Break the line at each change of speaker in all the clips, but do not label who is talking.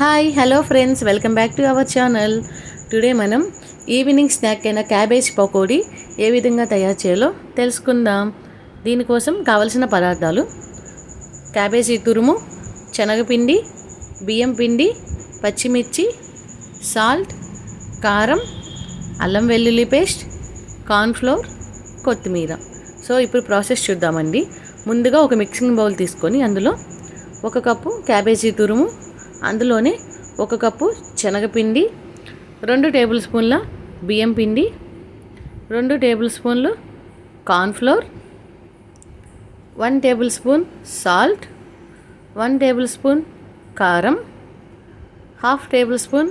Hi hello friends welcome back to our channel today మనం evening snack అయిన cabbage pakodi ఏ విధంగా తయారు చేయాలో తెలుసుకుందాం. దీనికోసం కావలసిన పదార్థాలు క్యాబేజీ తురుము శనగపిండి బియ్యం పిండి పచ్చిమిర్చి సాల్ట్ కారం అల్లం వెల్లుల్లి పేస్ట్ కార్న్ఫ్లోర్ కొత్తిమీర. సో ఇప్పుడు ప్రాసెస్ చూద్దామండి. ముందుగా ఒక మిక్సింగ్ బౌల్ తీసుకొని అందులో ఒక కప్పు క్యాబేజీ తురుము అందులోనే ఒక కప్పు శనగపిండి రెండు టేబుల్ స్పూన్ల బియ్యం పిండి రెండు టేబుల్ స్పూన్లు cornflour one tablespoon salt one tablespoon కారం హాఫ్ టేబుల్ స్పూన్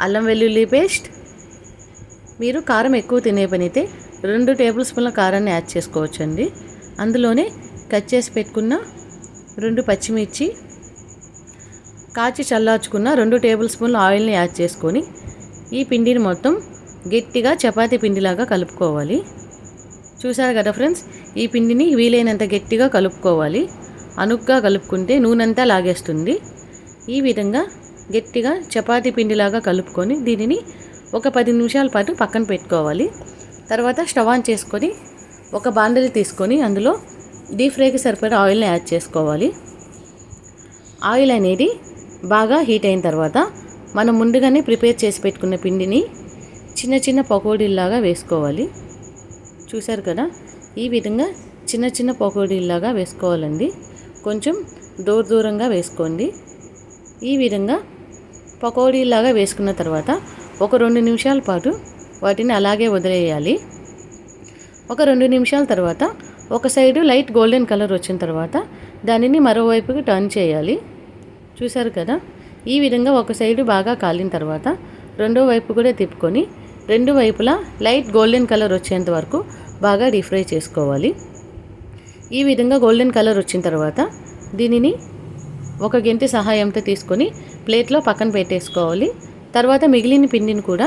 అల్లం వెల్లుల్లి పేస్ట్. మీరు కారం ఎక్కువ తినే పనైతే రెండు టేబుల్ స్పూన్ల కారాన్ని యాడ్ చేసుకోవచ్చండి. అందులోనే కట్ చేసి పెట్టుకున్న రెండు పచ్చిమిర్చి కాచి చల్లార్చుకున్న రెండు టేబుల్ స్పూన్ల ఆయిల్ని యాడ్ చేసుకొని ఈ పిండిని మొత్తం గట్టిగా చపాతీ పిండిలాగా కలుపుకోవాలి. చూసారు కదా ఫ్రెండ్స్? ఈ పిండిని వీలైనంత గట్టిగా కలుపుకోవాలి. అనుగ్గా కలుపుకుంటే నూనెంతా లాగేస్తుంది. ఈ విధంగా గట్టిగా చపాతీ పిండిలాగా కలుపుకొని దీనిని ఒక పది నిమిషాల పాటు పక్కన పెట్టుకోవాలి. తర్వాత స్టవ్ ఆన్ చేసుకొని ఒక బాండలి తీసుకొని అందులో డీప్ ఫ్రైకి సరిపడా ఆయిల్ని యాడ్ చేసుకోవాలి. ఆయిల్ అనేది బాగా హీట్ అయిన తర్వాత మనం ముందుగానే ప్రిపేర్ చేసి పెట్టుకున్న పిండిని చిన్న చిన్న పకోడీల్లాగా వేసుకోవాలి. చూశారు కదా? ఈ విధంగా చిన్న చిన్న పకోడీల్లాగా వేసుకోవాలండి. కొంచెం దూర దూరంగా వేసుకోండి. ఈ విధంగా పకోడీలాగా వేసుకున్న తర్వాత ఒక రెండు నిమిషాల పాటు వాటిని అలాగే వదిలేయాలి. ఒక రెండు నిమిషాల తర్వాత ఒక సైడు లైట్ గోల్డెన్ కలర్ వచ్చిన తర్వాత దానిని మరోవైపుకి టర్న్ చేయాలి. చూశారు కదా? ఈ విధంగా ఒక సైడు బాగా కాలిన తర్వాత రెండో వైపు కూడా తిప్పుకొని రెండు వైపులా లైట్ గోల్డెన్ కలర్ వచ్చేంత వరకు బాగా డీప్ ఫ్రై చేసుకోవాలి. ఈ విధంగా గోల్డెన్ కలర్ వచ్చిన తర్వాత దీనిని ఒక గెంతి సహాయంతో తీసుకొని ప్లేట్లో పక్కన పెట్టేసుకోవాలి. తర్వాత మిగిలిన పిండిని కూడా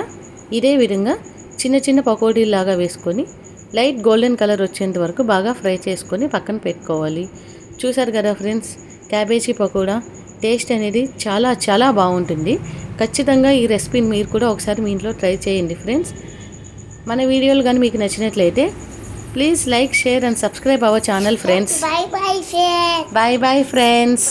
ఇదే విధంగా చిన్న చిన్న పకోడీలాగా వేసుకొని లైట్ గోల్డెన్ కలర్ వచ్చేంత వరకు బాగా ఫ్రై చేసుకొని పక్కన పెట్టుకోవాలి. చూసారు కదా ఫ్రెండ్స్? క్యాబేజీ పకోడా టేస్ట్ అనేది చాలా చాలా బాగుంటుంది ఖచ్చితంగా ఈ రెసిపీని మీరు కూడా ఒకసారి మీ ఇంట్లో ట్రై చేయండి ఫ్రెండ్స్ మన వీడియోలు కానీ మీకు నచ్చినట్లయితే please like share and subscribe our channel friends. Bye bye friends.